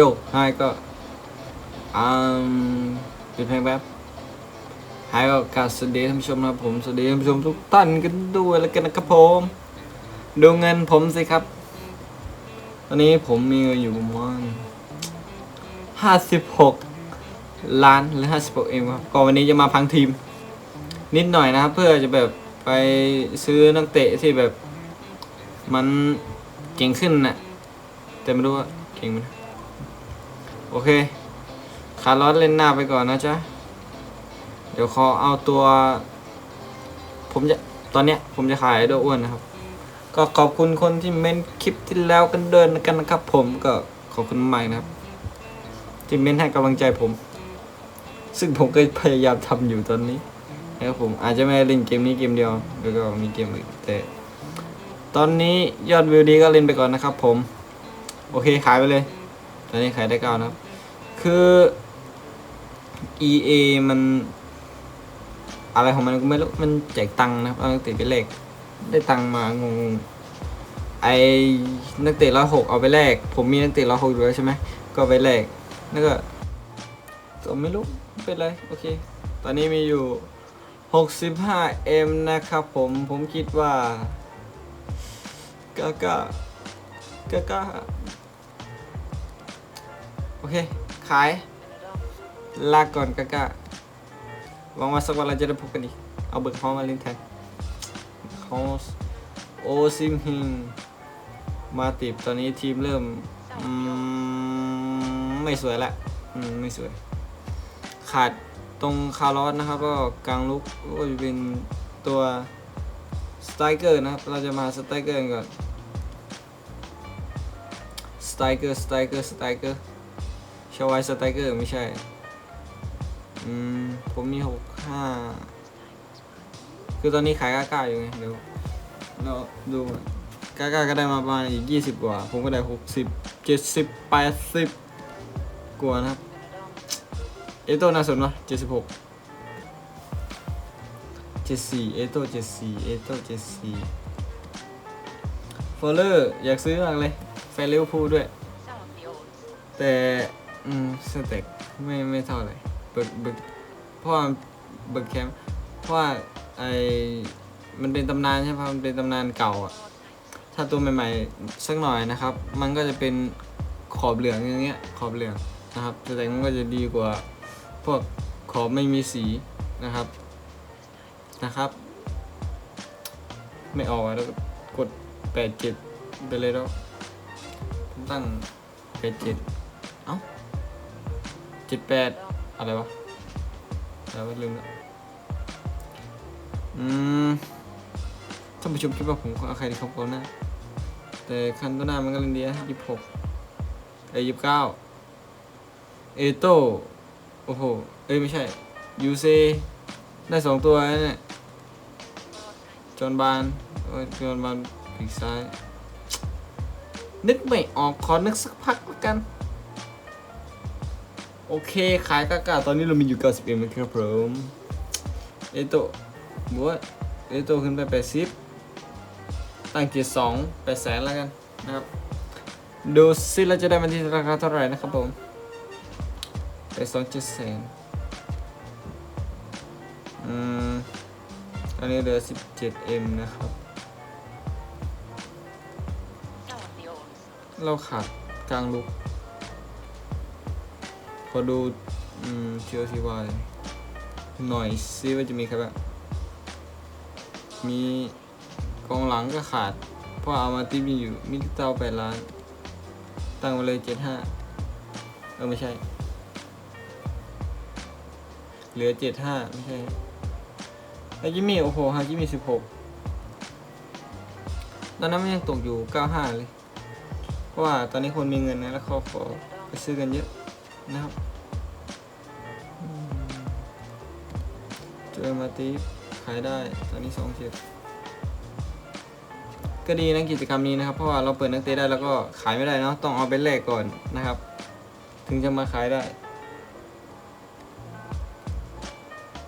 โยไฮก็อืมปิดเพลงแป๊บไฮก็กราสวัสดีท่านผู้ชมนะผมสวัสดีท่านผู้ชมทุกท่านกันด้วยแล้วกันนะครับผม ดูเงินผมสิครับ ตอนนี้ผมมีเงินอยู่ประมาณห้าสิบหกล้านหรือห้าสิบหกเองครับก็วันนี้จะมาพังทีม นิดหน่อยนะครับ เพื่อจะแบบไปซื้อนักเตะที่แบบ มันเก่งขึ้นน่ะแต่ไม่รู้ว่าเก่งไหมนะ โอเค คาร์ลอสเล่นหน้าไปก่อนนะจ๊ะ เดี๋ยวขอเอาตัว ผมจะ ตอนเนี้ยผมจะขายโดอ้วนนะครับ ก็ขอบคุณคนที่เม้นคลิปที่แล้วกันเดินกันนะครับ ผมก็ขอบคุณมากนะครับ ที่เม้นให้กำลังใจผม ซึ่งผมก็พยายามทำอยู่ตอนนี้นะครับผมอาจจะไม่เล่นเกมนี้เกมเดียวแล้วก็มีเกมอื่นแต่ตอนนี้ยอดวิวดีก็เล่นไปก่อนนะครับผม โอเคขายไปเลย ตอนนี้ขายได้เก้านะครับ คือ EA มัน อะไรของมันก็ไม่รู้มันแจกตังค์นะครับเอานักเตะไปแลกได้ตังค์มางงไอ้นักเตะร้อยหกเอาไปแลกผมมีนักเตะร้อยหกอยู่แล้วใช่ไหมก็ไปแลกแล้วก็ก็ไม่รู้เป็นไรโอเค ตอนนี้มีอยู่ 65M นะครับผมผมคิดว่าก็ก็ก็ก็ โอเค ขาย ลาก่อนก็ก็หวังว่าสักวันเราจะได้พบกันอีก เอาเบิกห้องมาเล่นแทนฮอสโอซิมฮิง มาติบตอนนี้ทีมเริ่มมไม่สวยละอืมไม่สวย ขาดตรงคาร์ลอสนะครับ ก็กลางลุกก็จะเป็นตัวสไตรเกอร์นะครับ เราจะมาสไตรเกอร์ดก่อนสไตรเกอร์สไตรเกอร์สไตรเกอร์ ชวไวสไตเกอร์ไม่ใช่ อืม ผมมีหกห้า คือตอนนี้ขายก้าๆอยู่ไง เดี๋ยวเราดูก้าๆก็ได้มาประมาณอีกยี่สิบกว่า ผมก็ได้หกสิบเจ็ดสิบแปดสิบกว่านะครับ เอโต้น่าสนวะเจ็ดสิบหกเจ็ดสี่เอโต้เจ็ดสี่เอโต้เจ็ดสี่ฟอลเลอร์อยากซื้อมากเลยแฟนลิเวพูด้วย แต่ อืมสเต็กไม่ไม่เท่าไหร่เบิกเบิกเพราะว่าเบิกแคมป์เพราะว่าไอมันเป็นตำนานใช่ไหมมันเป็นตำนานเก่าอะถ้าตัวใหม่ๆสักหน่อยนะครับ มันก็จะเป็นขอบเหลืองอย่างเงี้ย ขอบเหลืองนะครับสเต็กมันก็จะดีกว่า พวกขอบไม่มีสีนะครับนะครับ ไม่ออกอะแล้วก็กดแปดเจ็ดไปเลยแล้วตั้งแปดเจ็ด เจ็ดแปดอะไรวะอะไรวะลืมแล้วอืมท่านผู้ชมคิดว่าผมเอาใครดีครับก่อนหน้าแต่คันตัวหน้ามันก็เล่นดีนะยี่สิบหกเอ้ยยี่สิบเก้าเอโตโอ้โห เอ้ยไม่ใช่ยูเซได้สองตัวเนี่ยจอห์นบานจอห์นบานปีกซ้าย นึกไม่ออกขอนึกสักพักแล้วกัน โอเคขายกากาตอนนี้เรามีอยู่91เครับผมเอโตะบัวเอโตะขึ้นไป80ตั้งเกียร์2 8แสนแล้วกันนะครับ ดูซิเราจะได้มันที่ราคาเท่าไหร่นะครับผมไปสองเจ็ดแสนอืมอันนี้เหลือ 17M นะครับ เราขาดกลางลุกข อดูอืมเชียวทีวายหน่อยซิว่าจะมีใครบ้างมีกองหลังก็ขาด เพราะเอามาติมีอยู่มิลิเตาแปดล้าน ตั้งไว้เลยเจ็ดห้าเออ ไม่ใช่ เหลือเจ็ดห้าไม่ใช่ฮาจิมิโอ้โหฮาจิมิสิบหกตอนนั้นมันยังตกอยู่เก้าห้าเลย เพราะว่าตอนนี้คนมีเงินนะ แล้วเขาขอไปซื้อกันเยอะนะครับ เจอมาตีฟขายได้ตอนนี้สองเจ็ดก็ดีนะกิจกรรมนี้นะครับ เพราะว่าเราเปิดนักเตะได้แล้วก็ขายไม่ได้เนาะต้องเอาไปแลกก่อนนะครับ ถึงจะมาขายได้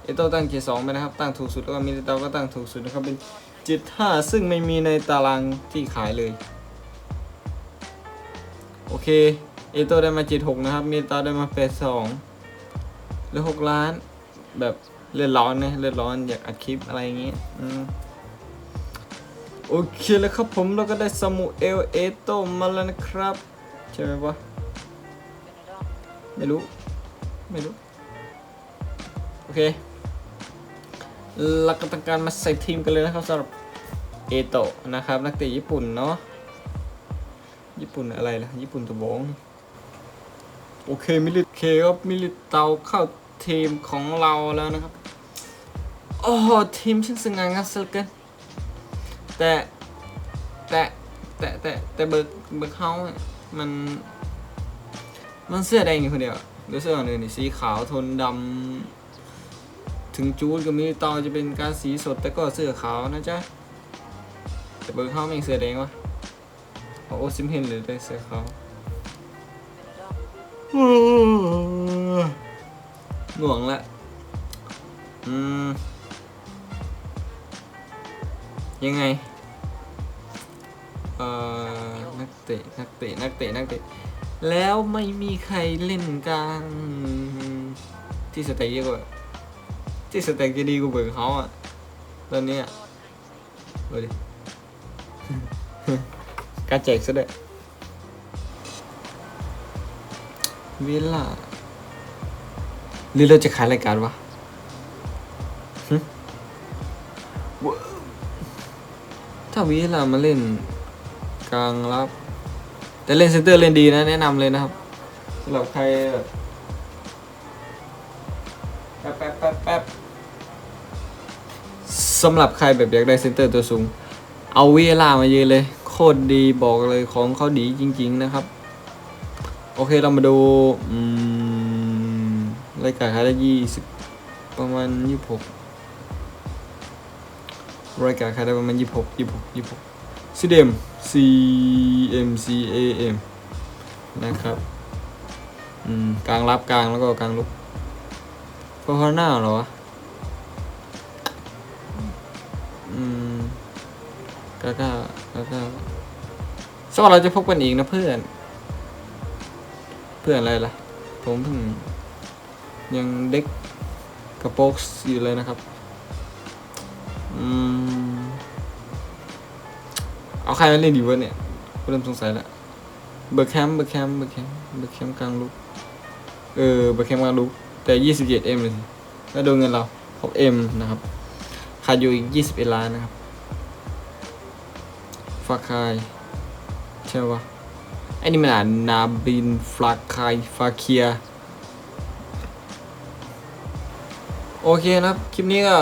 เอโต้ตั้งเกียร์สองไปนะครับ ตั้งถูกสุดแล้วก็มิลิเตาก็ตั้งถูกสุดนะครับเป็นเจ็ดห้าซึ่งไม่มีในตารางที่ขายเลย โอเคเอโต้ได้มาเจ็ดหกนะครับมีตาได้มาแปดสองเหลือหกล้านแบบ เลือดร้อนนะเลือดร้อนอยากอัดคลิปอะไรอย่างงี้อืมโอเคแล้วครับผมเราก็ได้ซามูเอลเอโตมาแล้วนะครับ ใช่ไหมวะไม่รู้ ไม่รู้ โอเคเราก็ต้องการมาใส่ทีมกันเลยนะครับสำหรับเอโตนะครับ นักเตะญี่ปุ่นเนาะญี่ปุ่นอะไรล่ะ ญี่ปุ่นตัวบงโอเคมิลิตเคครับมิลิตเตาเข้าทีมของเราแล้วนะครับ โอ้โหทีมช่างสง่างามซะเหลือเกินแต่แต่แต่แต่แต่เบิร์กเบิร์กเฮาอะมัน มันเสื้อแดงอยู่คนเดียวหรือเสื้ออื่นนี่สีขาวโทนดำถึงจูดกับมิลิเตาจะเป็นการสีสดแต่ก็เสื้อขาวนะจ๊ะแต่เบิร์กเฮาแม่งเสื้อแดงวะโอ้ซิมเห็นหรือได้เสื้อขาวง่วงละอืม ยังไง เอ่อ นักเตะ นักเตะ นักเตะ นักเตะ แล้วไม่มีใครเล่นกลางที่สเต็กเยอะกว่าที่สเต็กจะดีกว่าเบิร์เขาอะ ตอนนี้ยดูดิการแจกซะด้วยเวลาหรือเราจะขายรายการวะหึาเวลามาเล่นกลางรับ แต่เล่นเซนเตอร์เล่นดีนะแนะนำเลยนะครับสำหรับใครแบบแป๊บแป๊บแป๊บแป๊บสำหรับใครแบบอยากได้เซนเตอร์ตัวสูง เอาเวลามาเยอะเลย โคตรดีบอกเลยของเขาดีจริง ๆ นะครับ โอเคเรามาดูอืมรายการขายได้ยี่สิบประมาณยี่สิบหก รายการขายได้ประมาณยี่สิบหกยี่สิบหกยี่สิบหกซีเดม C M C A M นะครับอืมกลางรับกลางแล้วก็กลางลุกเพราะหน้าเหรอวะอืมกาก้ากาก้าสวัสดีเราจะพบกันอีกนะเพื่อน เพื่อนอะไรล่ะ ผมเพิ่งยังเด็กกระโปรงอยู่เลยนะครับ อืม เอาใครมาเล่นดีวะเนี่ยเริ่มสงสัยละเบอร์แคมเบอร์แคมเบอร์แคมเบอร์แคมกลางลุกเออ เบอร์แคมกลางลุกแต่ยี่สิบเจ็ดเอ็มเลยแล้วดูเงินเราหกเอ็มนะครับ ขาดอยู่อีกยี่สิบเอ็ดล้านนะครับ ฟาคายใช่ปะไอ้นี่มันอ่านนาบินฟลาคายฟาเคีย โอเคนะครับ คลิปนี้ก็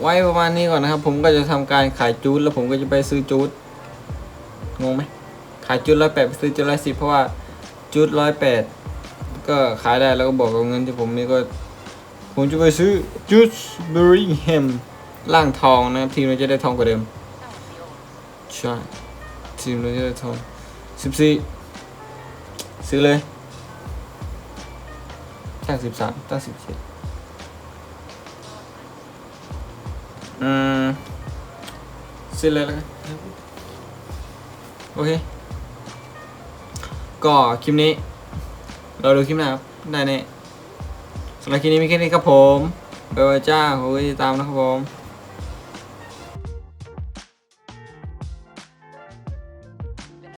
ไว้ประมาณนี้ก่อนนะครับ ผมก็จะทำการขายจูดแล้วผมก็จะไปซื้อจูดงงไหมขายจูดร้อยแปดไปซื้อจูดร้อยสิบเพราะว่าจูดร้อยแปดก็ขายได้แล้วก็บอกกับเงินที่ผมมีก็ ผมจะไปซื้อจูดเบอร์ริงแฮมล่างทองนะครับทีมเราจะได้ทองกว่าเดิมใช่ทีมเราจะได้ทองสิบสี่ซื้อเลยตั้งสิบสามตั้งสิบเจ็ด อืมซื้นเลยแล้วกันโอเค ก็คลิปนี้ เราดูคลิปหน้าครับ ได้แน่สำหรับคลิปนี้มีแค่นี้ครับผมไปว่าจ้าขอบคุณที่ติดตามนะครับผม